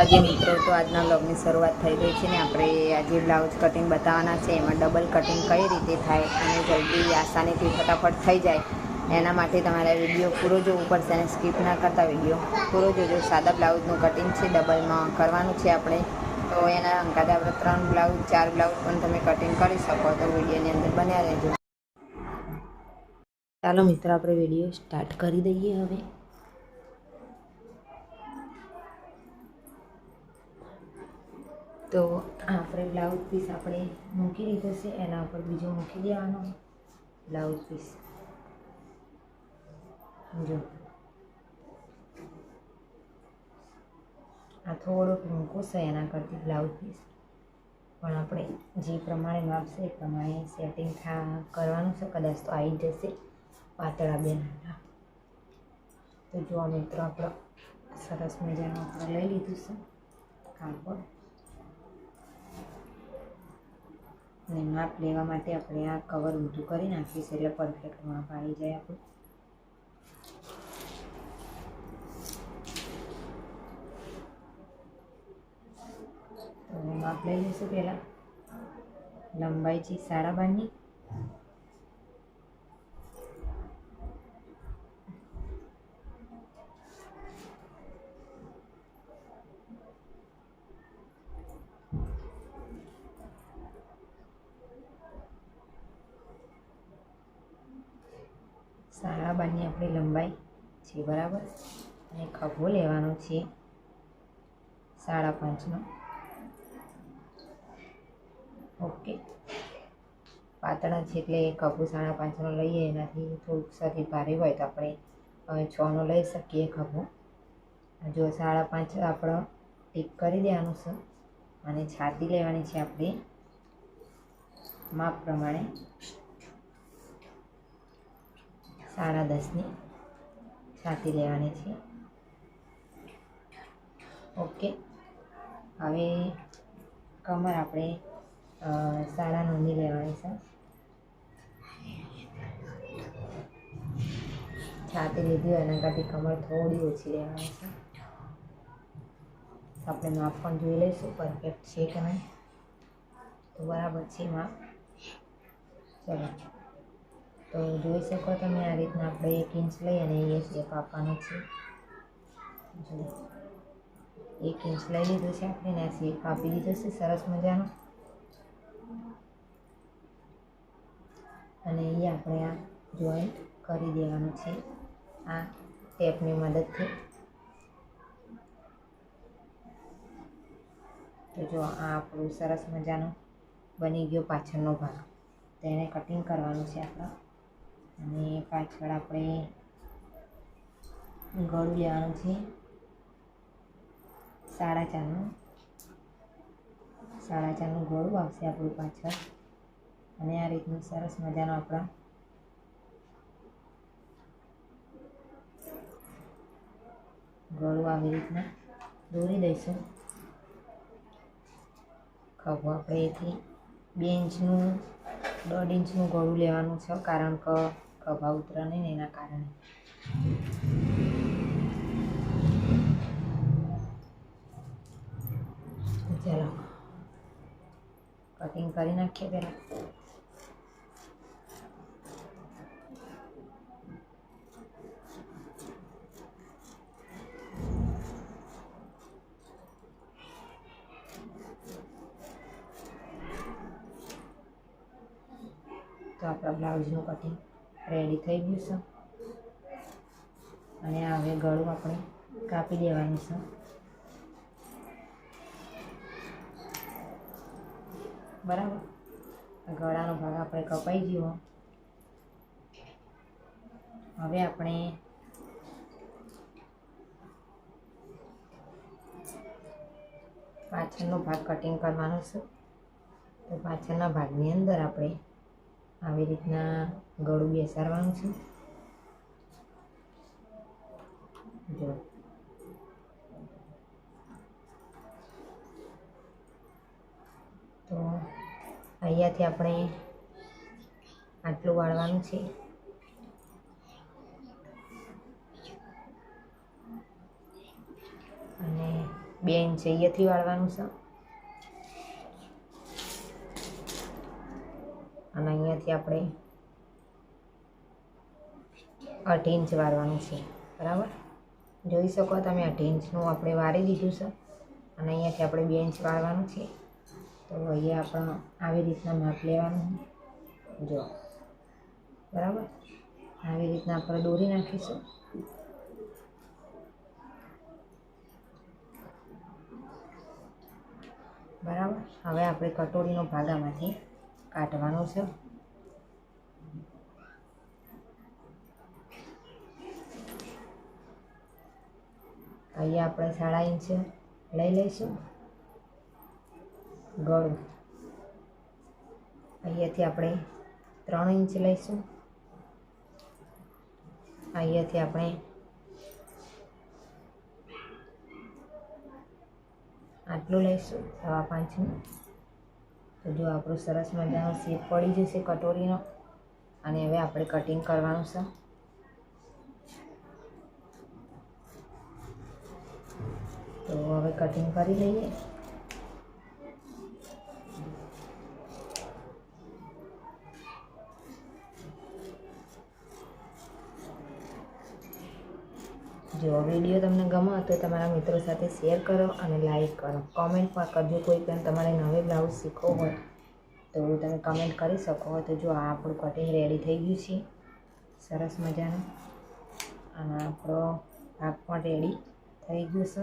આજે મિત્રો, તો આજના બ્લોગની શરૂઆત થઈ ગઈ છે ને આપણે આજે બ્લાઉઝ કટિંગ બતાવવાના છે. એમાં ડબલ કટિંગ કઈ રીતે થાય અને જલ્દી આસાનીથી ફટાફટ થઈ જાય, એના માટે તમારે વીડિયો પૂરો જોવો પડશે અને સ્કીપ ના કરતા વીડિયો પૂરો જોજો. સાદા બ્લાઉઝનું કટિંગ છે ડબલમાં કરવાનું છે આપણે. તો એના અંકાતે આપણે ત્રણ બ્લાઉઝ ચાર બ્લાઉઝ પણ તમે કટિંગ કરી શકો. તો વિડીયોની અંદર બન્યા રહેજો. ચાલો મિત્રો, આપણે વીડિયો સ્ટાર્ટ કરી દઈએ હવે. તો આપણે બ્લાઉઝ પીસ આપણે મૂકી દીધો છે, એના ઉપર બીજો મૂકી દેવાનો. બ્લાઉઝ પીસ જો. આ થોડોક મૂકો છે, એના કરતી બ્લાઉઝ પીસ પણ આપણે જે પ્રમાણે માપશે એ પ્રમાણે સેટિંગ થા, કરવાનું છે, કદાચ તો આવી જશે પાતળા બે નાના તો જો મિત્રો આપણો સરસ મજાનું આપણે લઈ લીધું છે, કાપડ. અને માપ લેવા માટે આપણે આ કવર ઊંધું કરી નાખીશું એટલે પરફેક્ટ માપ આવી જાય આપણું. માપ લઈ લઈશું પહેલાં. લંબાઈ છે સાડા બારની. સાડા બારની આપણી લંબાઈ છે, બરાબર? અને ખભો લેવાનો છે, સાડા પાંચનો. ઓકે. પાતળા છે એટલે ખભો સાડા પાંચનો લઈએ, એનાથી થોડુંક શરીર ભારે હોય તો આપણે છનો લઈ શકીએ ખભો જો સાડા પાંચ આપણો ટીક કરી દેવાનું છે, અને છાતી લેવાની છે આપણે માપ પ્રમાણે. સાડા દસની છાતી લેવાની છે. ઓકે. હવે કમર આપણે સાડા નવની લેવાની છે. છાતી લીધી હોય એના કરતી કમર થોડી ઓછી લેવાની છે. આપણે માપ પણ જોઈ લઈશું, પરફેક્ટ છે કે નહીં? તો બરાબર છે માપ. ચલો. તો જોઈ શકો તમે આ રીતના આપણે એક ઇંચ લઈ અને એ શેપ આપવાનો છે જુઓ એક ઇંચ લઈ લીધું છે આપણે એને આ શેપ આપી દીધો છે, સરસ મજાનો. અને એ આપણે આ જોઈન્ટ કરી દેવાનું છે આ ટેપની મદદથી. તો જો આ આપણું સરસ મજાનો બની ગયો પાછળનો ભાગ. તેને કટિંગ કરવાનું છે આપણે. અને પાછળ આપણે ગળું લેવાનું છે. સાડા ચારનું. સાડા ચારનું ગળું આવશે આપણું પાછળ. અને આ રીતનું સરસ મજાનો આપણા ગળું આવી રીતના દોરી દઈશું. ખભો આપણે એથી બે ઇંચનું, દોઢ ઇંચનું ગળું લેવાનું છે. કારણ કે ખભા ઉતરાને એના કારણે. ચાલો. કટિંગ કરી નાખીએ પહેલાં. તો આપણા બ્લાઉઝનું કટિંગ રેડી થઈ ગયું છે. અને હવે ગળું આપણે કાપી દેવાનું છે. બરાબર? ગળાનો ભાગ આપણે કપાઈ ગયો. હવે આપણે પાછળનો ભાગ કટિંગ કરવાનો છે. તો પાછળના ભાગની અંદર આપણે આવી રીતના ગળું બેસાડવાનું છે. જો. તો અહીંયાથી આપણે આટલું વાળવાનું છે. અને બે ઇંચ અહીંયાથી વાળવાનું છે. અને અહીંયાથી આપણે અઢી ઇંચ વાળવાનું છે. બરાબર? જોઈ શકો તમે અઢી ઇંચનું આપણે વાળી દીધું છે. અને અહીંયાથી આપણે બે ઇંચ વાળવાનું છે. તો અહીંયા આપણે આવી રીતના માપ લેવાનું જો. બરાબર? આવી રીતના આપણે દોરી નાખીશું. બરાબર? હવે આપણે કટોરીનો ભાગ આમાંથી કાઢવાનો છે. અહીંયા આપણે સાડા ઇંચ લઈ લઈશું. ગળું. અહીંયાથી આપણે ત્રણ ઇંચ લઈશું. અહીંયાથી આપણે આટલું લઈશું, સવા પાંચનું. તો જો આપણું સરસ મજાનો શેપ પડી જશે કટોરીનો. અને હવે આપણે કટિંગ કરવાનું છે. તો હવે કટિંગ કરી લઈએ. જો વીડિયો તમને ગમો તો તમારા મિત્રો સાથે શેર કરો અને લાઈક કરો. કોમેન્ટ પણ કરજો કોઈ પણ તમારે નવે બ્લાઉઝ શીખવો હોય તો તમે કમેન્ટ કરી શકો તો જો આ આપણું કટિંગ રેડી થઈ ગયું છે. સરસ મજાનું. અને આપણો ભાગ પણ રેડી થઈ ગયું છે.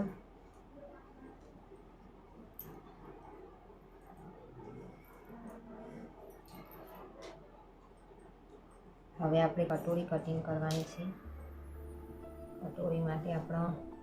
હવે આપણે કટોરી કટિંગ કરવાની છે. કટોરી માટે આપણો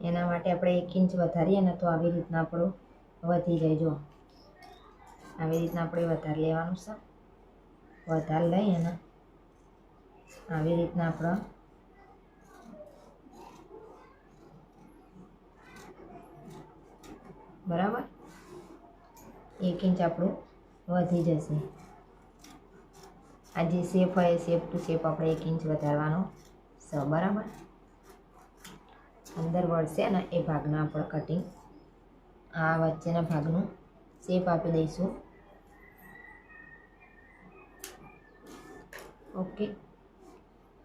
એના માટે આપણે એક ઇંચ વધારીએ ને તો આવી રીતના આપણું વધી જાય જો આવી રીતના આપણે વધારે લેવાનું છે. વધારે લઈ અને આવી રીતના આપણો બરાબર? એક ઇંચ આપણું વધી જશે. આ જે શેપ હોય શેપ ટુ શેપ આપણે એક ઇંચ વધારવાનો છે, બરાબર? અંદર વળશે ને એ ભાગના આપણે કટિંગ આ વચ્ચેના ભાગનું શેપ આપી દઈશું. ઓકે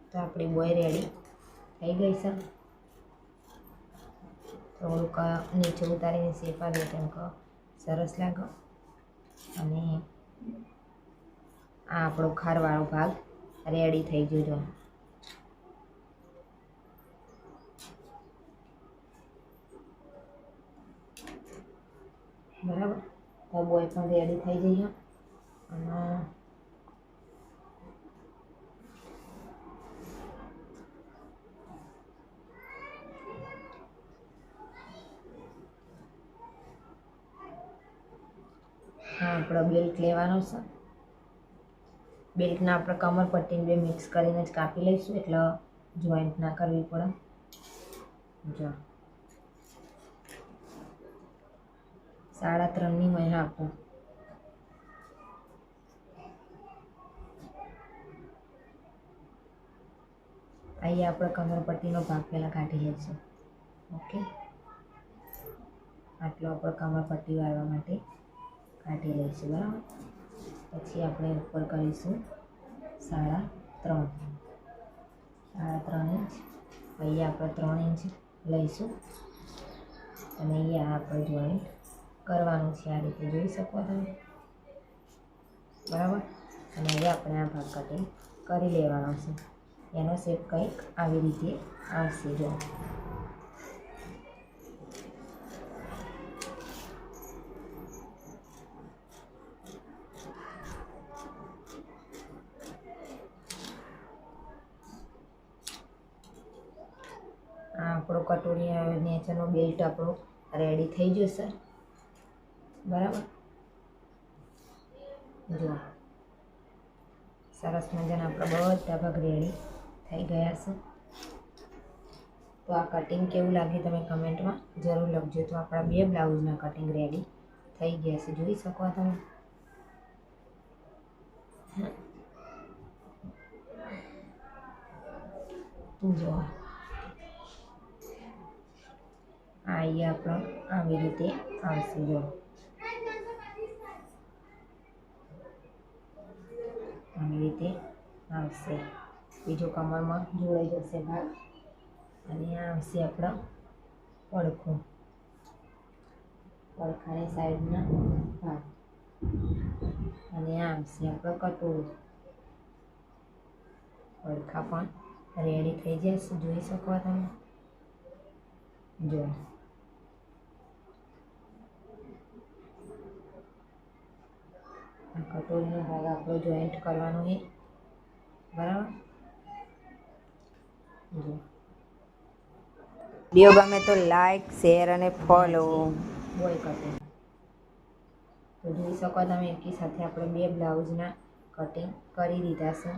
તો આપણી બોય રેડી થઈ ગઈ છે. થોડુંક નીચે ઉતારીને શેપ આવે તેમ સરસ લાગો. અને આ આપણો ખારવાળો ભાગ રેડી થઈ ગયો જો બરાબર? તો બોય પણ રેડી થઈ જઈએ અને આપણો બેલ્ટ લેવાનો છે. બેલ્ટના આપણે કમર પટ્ટીને બે મિક્સ કરીને જ કાપી લઈશું. એટલે જોઈન્ટ ના કરવી પડે. જો. સાડા ત્રણની મહિના આપું. અહીંયા આપણે કમરપટ્ટીનો ભાગ પહેલાં કાઢી લઈશું ઓકે? આટલો આપણે કમરપટ્ટી વાળવા માટે કાઢી લઈશું, બરાબર? પછી આપણે ઉપર કરીશું સાડા ત્રણ. સાડા ત્રણ ઇંચ. અહીંયા આપણે ત્રણ ઇંચ લઈશું. અને અહીંયા આપણે જોઈન્ટ કરવાનું છે, આ રીતે જોઈ શકો તમે. બરાબર? અને હવે આપણે આ ભાગ કટિંગ કરી લેવાનો છે. એનો શેપ કંઈક આવી રીતે આવશે, જો. આપણો કટોરી નેચરનો બેલ્ટ આપણો રેડી થઈ જશે. બરાબર? જો. સરસ મજાના આપણા બધા ભાગ રેડી થઈ ગયા છે. તો આ કટિંગ કેવું લાગે તમે કમેન્ટમાં જરૂર લખજો. તો આપણા બે બ્લાઉઝના કટિંગ રેડી થઈ ગયા છે. જોઈ શકો તમે? જો. આ અહીંયા આપણો આવી રીતે આવશે. જો. આવી રીતે આવશે. બીજો કમરમાં જોડાઈ જશે ભાગ. અને આ આવશે આપણો પડખો. પડખાની સાઈડના ભાગ. અને આ આવશે આપણો કટોરો. પડખા પણ રેડી થઈ જશે. જોઈ શકો તમે? જો. આ કટોરીનો ભાગ આપણો જોઈન્ટ કરવાનો છે. બરાબર? વીડિયો ગમે તો લાઈક શેર અને ફોલો બોય કટિંગ તો જોઈ શકો તમે એકી સાથે આપણે બે બ્લાઉઝના કટિંગ કરી દીધા છે.